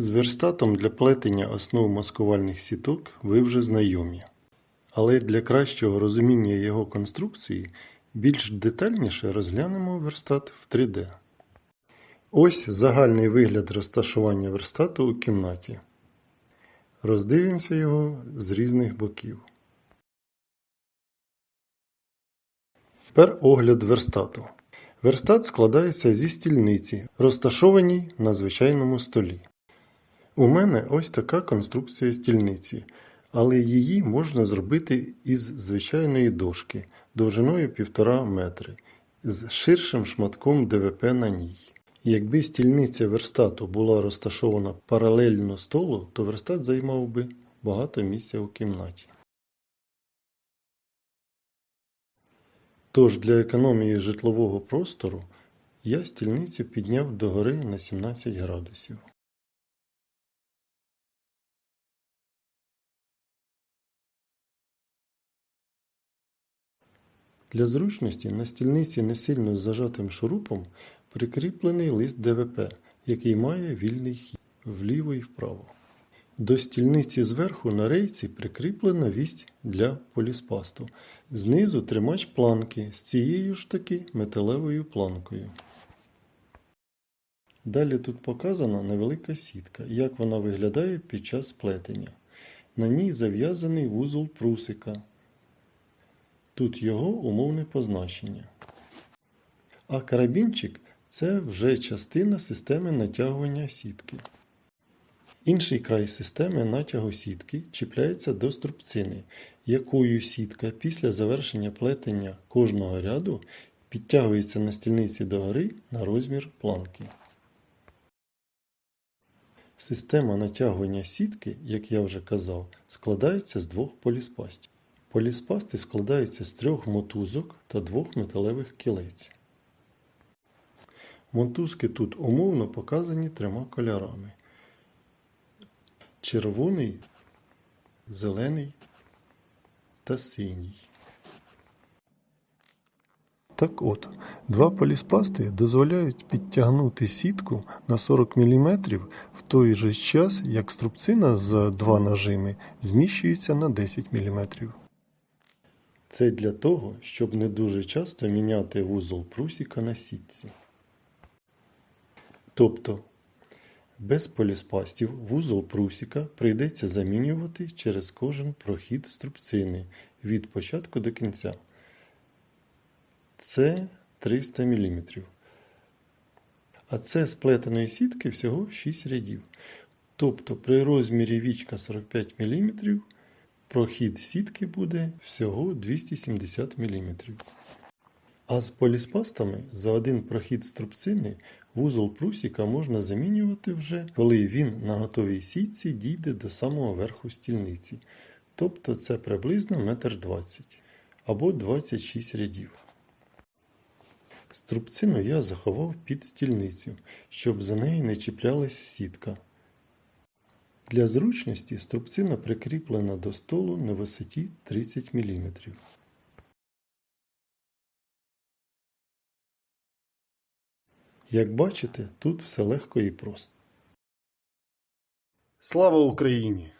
З верстатом для плетення основ маскувальних сіток ви вже знайомі. Але для кращого розуміння його конструкції більш детальніше розглянемо верстат в 3D. Ось загальний вигляд розташування верстату у кімнаті. Роздивимося його з різних боків. Тепер огляд верстату. Верстат складається зі стільниці, розташованій на звичайному столі. У мене ось така конструкція стільниці, але її можна зробити із звичайної дошки довжиною 1,5 метри з ширшим шматком ДВП на ній. Якби стільниця верстату була розташована паралельно столу, то верстат займав би багато місця у кімнаті. Тож для економії житлового простору я стільницю підняв догори на 17 градусів. Для зручності на стільниці не сильно зажатим шурупом прикріплений лист ДВП, який має вільний хід вліво і вправо. До стільниці зверху на рейці прикріплена вість для поліспасту. Знизу тримач планки з цією ж таки металевою планкою. Далі тут показана невелика сітка, як вона виглядає під час плетення. На ній зав'язаний вузол прусика. Тут його умовне позначення. А карабінчик це вже частина системи натягування сітки. Інший край системи натягу сітки чіпляється до струбцини, якою сітка після завершення плетення кожного ряду підтягується на стільниці догори на розмір планки. Система натягування сітки, як я вже казав, складається з двох поліспастів. Поліспасти складаються з трьох мотузок та двох металевих кілець. Мотузки тут умовно показані трьома кольорами: червоний, зелений та синій. Так от, два поліспасти дозволяють підтягнути сітку на 40 мм в той же час, як струбцина з два нажими зміщується на 10 мм. Це для того, щоб не дуже часто міняти вузол прусіка на сітці. Тобто, без поліспастів вузол прусіка прийдеться замінювати через кожен прохід струбцини від початку до кінця. Це 300 мм. А це з плетеної сітки всього 6 рядів. Тобто при розмірі вічка 45 мм прохід сітки буде всього 270 мм. А з поліспастами за один прохід струбцини вузол прусіка можна замінювати вже, коли він на готовій сітці дійде до самого верху стільниці. Тобто це приблизно 1,20 м або 26 рядів. Струбцину я заховав під стільницю, щоб за неї не чіплялась сітка. Для зручності струбцина прикріплена до столу на висоті 30 мм. Як бачите, тут все легко і просто. Слава Україні!